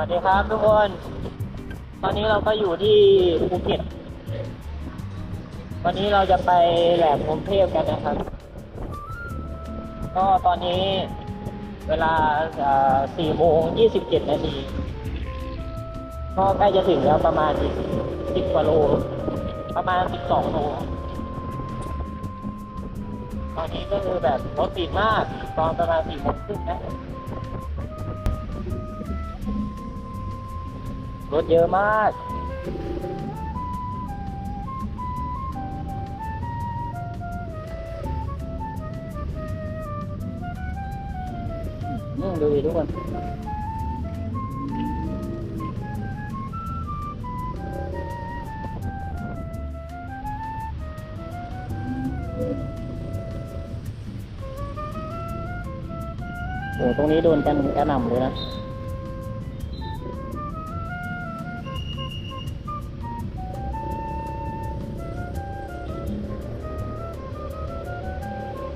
วัสดีครับทุกคน ตอนนี้เราก็อยู่ที่ภูเก็ต วันนี้เราจะไปแหลมพรมเทพกันนะครับ ก็ตอนนี้เวลา4โมง27 นาที ก็ใกล้จะถึงแล้วประมาณ 10 กว่าโล ประมาณ 12 โล ตอนนี้ก็คือแบบรถติดมาก ตอนประมาณ4โมงครึ่งนะ รถเยอะมากอืมดูดิทุกคนโอ้ตรงนี้โดนกันกระหน่ำเลยนะ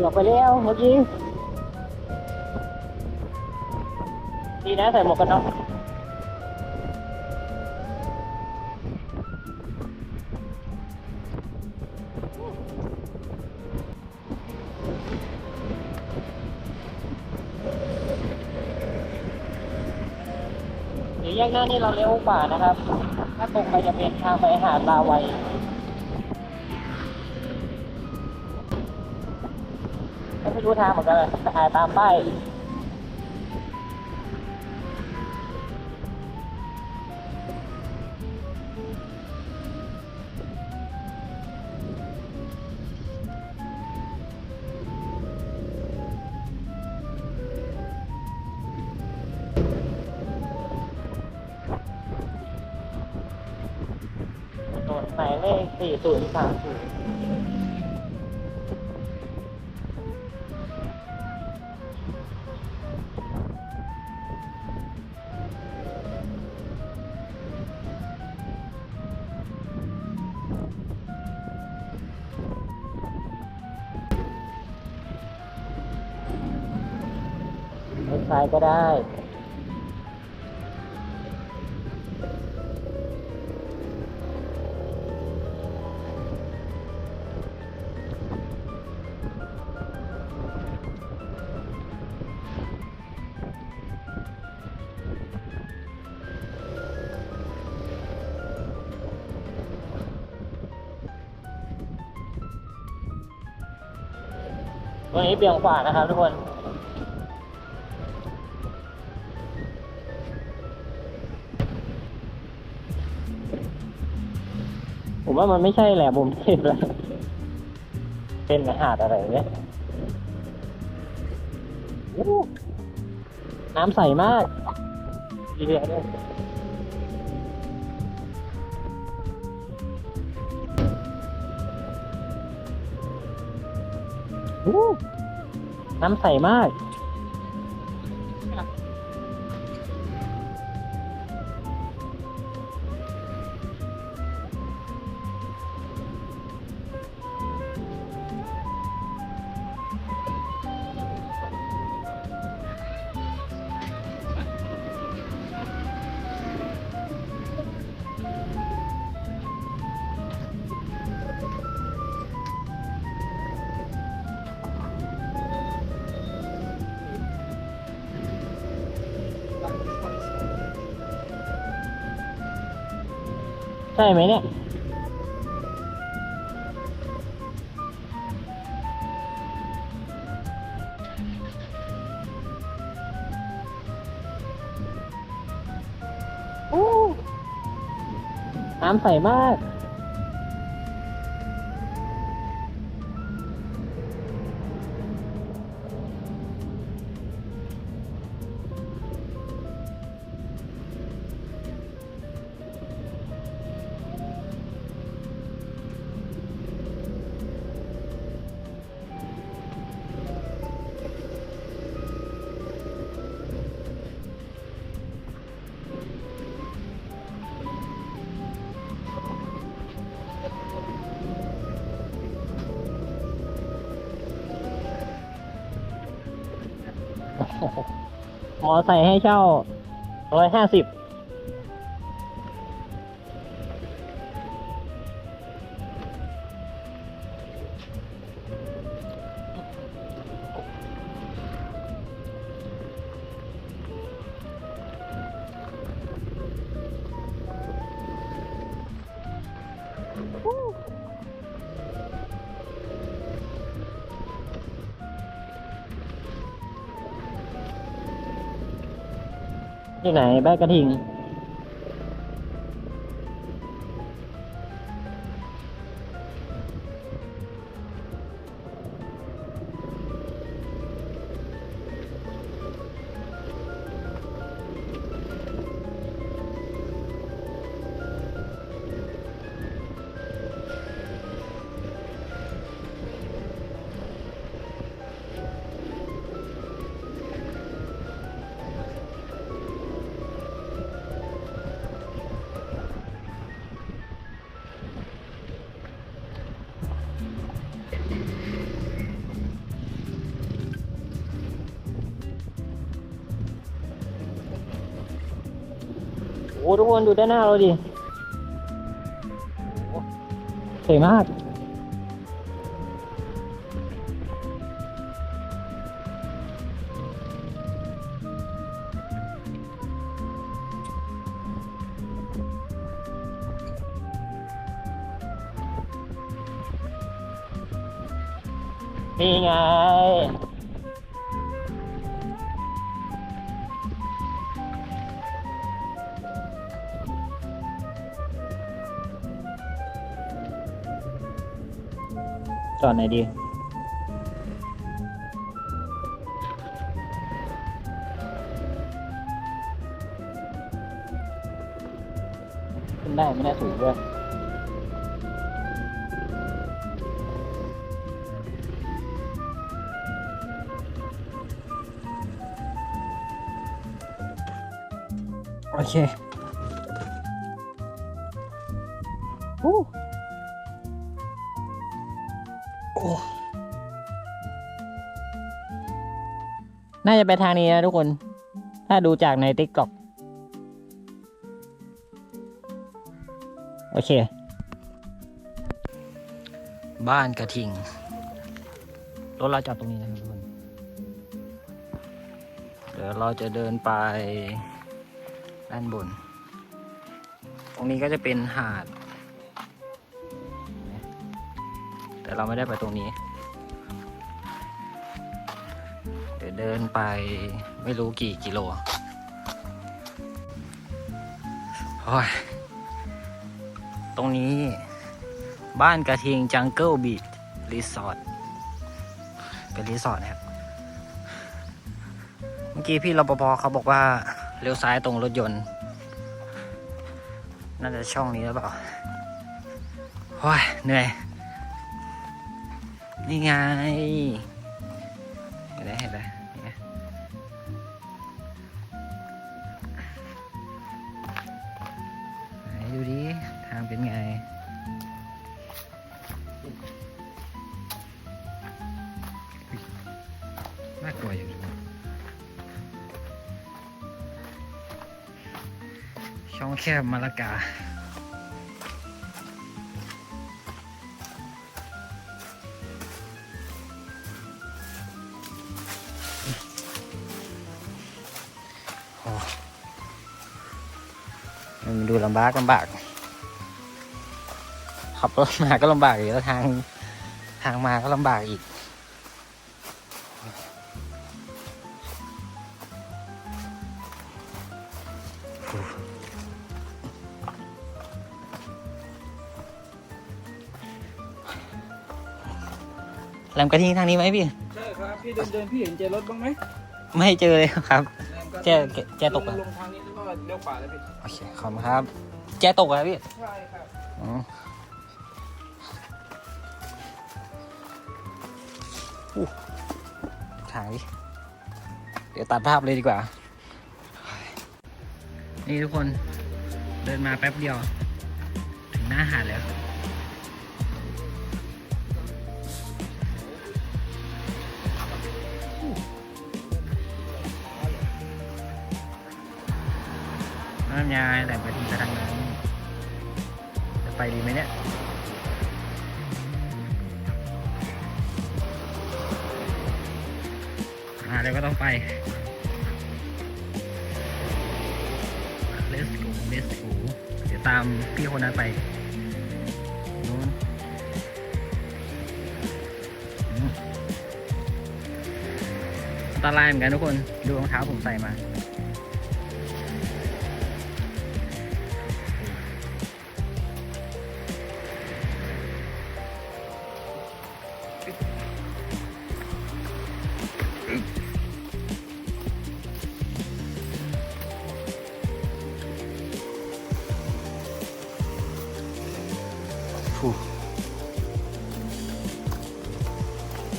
หลบไปแล้วเมื่อกี้ ดีนะใส่หมวกกันน็อกเดี๋ยวแยกหน้านี่เราเลี้ยวขวานะครับ ถ้าตรงไปจะเป็นทางไปหาดลาวัย ไม่รู้ทางเหมือนกันเลยถ่ายตามป้ายถนนหมายเลข ซ้ายก็ได้วันนี้เบี่ยงขวานะครับทุกคน ผมว่ามันไม่ใช่แหละผมเทพแล้วเป็นหาดอะไรเนี่ยน้ำใสมากดีเดียด้วยน้ำใสมาก ใช่ไหมเนี่ย โอ้น้ำใสมาก มอใส่ให้เช่าร้อยห้าสิบ ที่ไหนแบกกระทิง ทุกคนดูด้านหน้าเราดิสวยมาก นี่ไง จอดไหนดี ขึ้นได้ไม่น่าสูงด้วยโอเค น่าจะไปทางนี้นะทุกคน ถ้าดูจากในติ๊กต็อกโอเค บ้านกระทิง รถเราจอดตรงนี้นะครับทุกคน เดี๋ยวเราจะเดินไปด้านบน ตรงนี้ก็จะเป็นหาด แต่เราไม่ได้ไปตรงนี้ เดินไปไม่รู้กี่กิโลโอ้ยตรงนี้บ้านกระทิงจังเกิลบีชรีสอร์ทเป็นรีสอร์ทนะครับ เมื่อกี้พี่รปภเขาบอกว่าเลี้ยวซ้ายตรงรถยนต์ น่าจะช่องนี้หรือเปล่าโอ้ยเหนื่อย นี่ไง ช่องแคบมาละกาโอ้มันดูลำบากลำบาก ขับรถมาก็ลำบากอีกแล้วทางทางมาก็ลำบากอีก แหลมกระทิงทางนี้ไหมพี่ใช่ครับพี่เดินเดินพี่เห็นเจอรถบ้างไหมไม่เจอเลยครับ แจ้แจ้ตกลอะงลงทางนี้แล้วก็เลี้ยวขวาเลยพี่โอเคขอบคุณครับ แจ้ตกอะพี่ใช่ครับอ๋ออู้ทางนี้เดี๋ยวตัดภาพเลยดีกว่า นี่ทุกคนเดินมาแป๊บเดียว ถึงหน้าหาดแล้ว นั่นไงแต่ไปทีกระดังนั้นจะไปดีไหมเนี่ยอ่าเดี๋ยวก็ต้องไป Let's go Let's go เดี๋ยวตามพี่คนนั้นไปนู้นอันตรายเหมือนกันทุกคน ดูรองเท้าผมใส่มา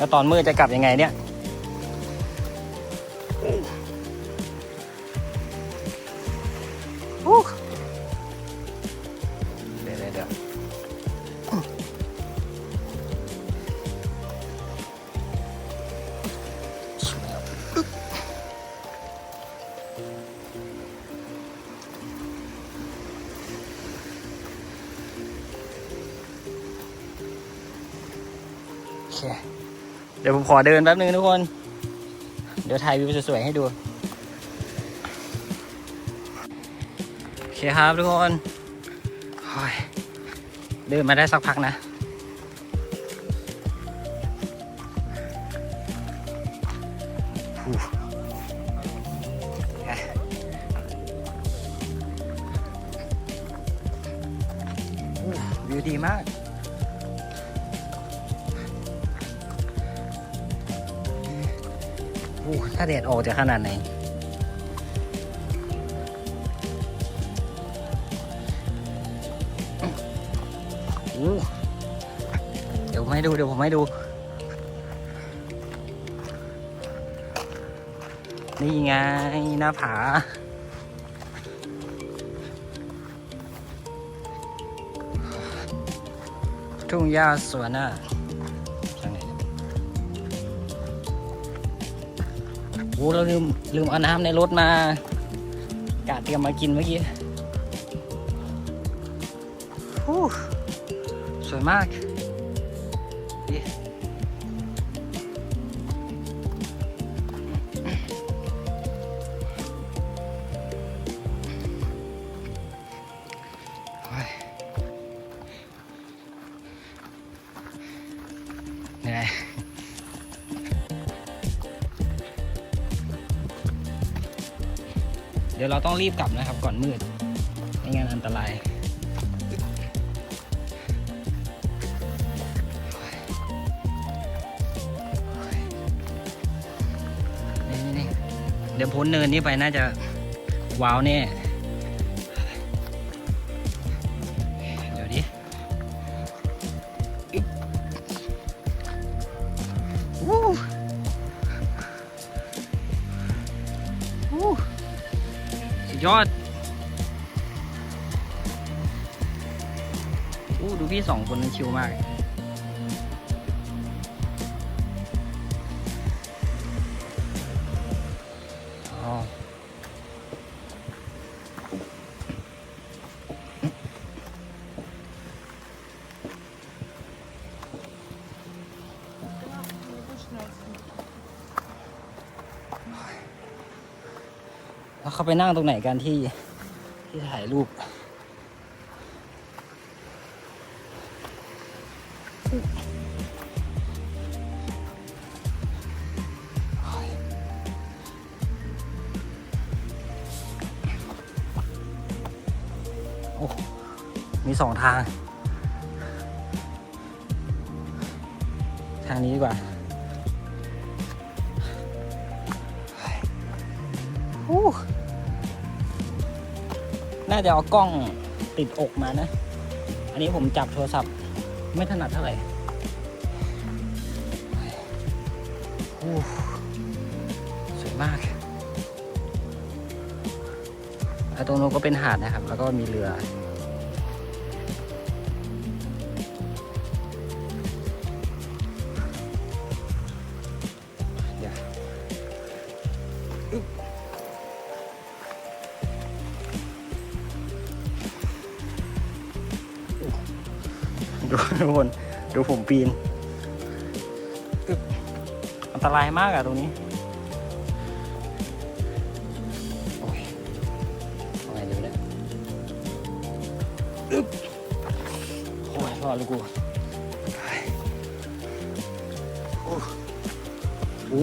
แล้วตอนมืดจะกลับยังไงเนี่ย ดี๋ยวผมขอเดินแป๊บนึงทุกคน เดี๋ยวถ่ายวิวสวยๆให้ดู โอเคครับทุกคนโอ้ยเดินมาได้สักพักนะ วิวดีมาก ถ้าแดดออกจะขนาดไหนอู้เดี๋ยวผมให้ดู เดี๋ยวผมให้ดู นี่ไงหน้าผาทุ่งหญ้าสวนน่ะ อ้เราลืมลืมเอาน้ำในรถมากะเตรียมมากินเมื่อกี้ฮู้สวยมากดีโอ้ยเหนื่อย เดี๋ยวเราต้องรีบกลับนะครับก่อนมืดไม่งั้นอันตราย เดี๋ยวพ้นเนินนี้ไปน่าจะว้าวแน่ ยอดอู้ดูพี่สองคนนั้นชิวมาก ไปนั่งตรงไหนกันที่ที่ถ่ายรูปโอ้มีสองทาง ทางนี้ดีกว่าฮู้ น่าจะเอากล้องติดอกมานะ อันนี้ผมจับโทรศัพท์ไม่ถนัดเท่าไหร่สวยมากตรงนู้นก็เป็นหาดนะครับ แล้วก็มีเรือ ปีนอึ๊บอันตรายมากอะตรงนี้โอ้ยเอาไงดีวะเนี่ยอึ๊บโอ้ยรอดลูกกูเฮ้ยโอ้โห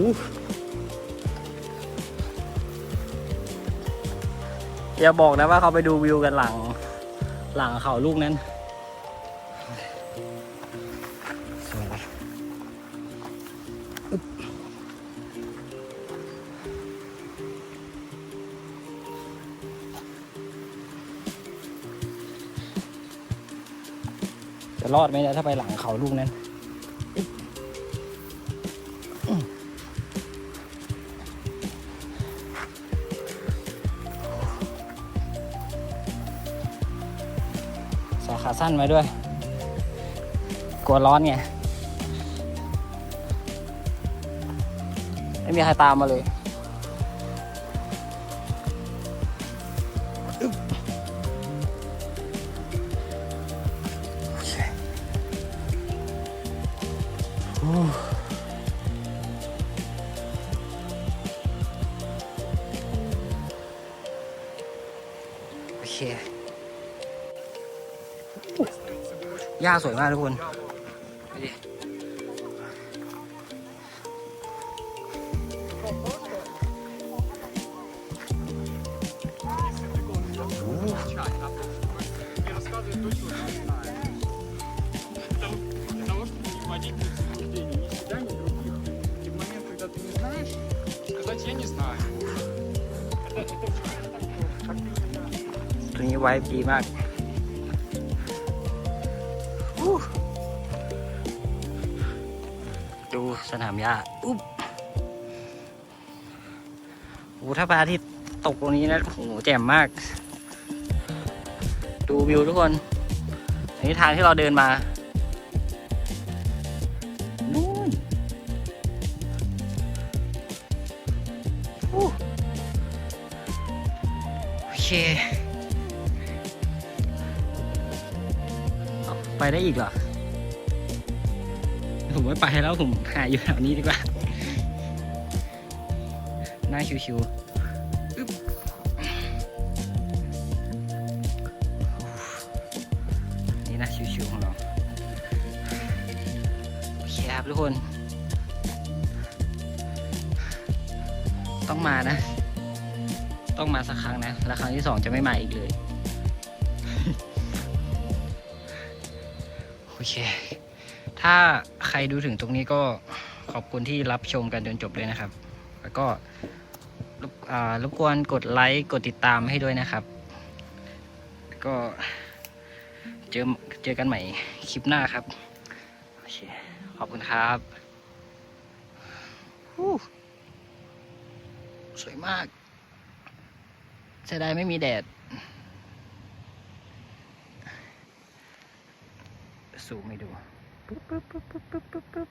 อย่าบอกนะว่าเขาไปดูวิวกันหลัง หลังเขาลูกนั้น จะรอดไหมเนี่ยถ้าไปหลังเขาลูกนั้นขาสั้นมาด้วย กลัวร้อนไง ไม่มีใครตามมาเลย โอเคหญ้าสวยมากทุกคน сказать «я не знаю». Это, это почему-то так, что как именно ตัวนี้ไว้ดีมากอู้ดูสนามหญ้าอุ๊บโอ้ถ้าพระอาทิตย์ตกตรงนี้นะ โอ้โห แจ่มมาก ดูวิวทุกคน อันนี้ทางที่เราเดินมา ไปได้อีกเหรอ ผมไม่ไปแล้วผมหาอยู่แถวนี้ดีกว่าน่าชิวๆอึ๊บนี่น่าชิวๆของเราโอเคครับทุกคน ต้องมานะ ต้องมาสักครั้งนะ แล้วครั้งที่สองจะไม่มาอีกเลย ถ้าใครดูถึงตรงนี้ก็ขอบคุณที่รับชมกันจนจบเลยนะครับ แล้วก็รบกวนกดไลค์กดติดตามให้ด้วยนะครับ ก็เจอเจอกันใหม่คลิปหน้าครับโอเคขอบคุณครับสวยมากเสียดายไม่มีแดด สูมให้ดู ปึ๊บปึ๊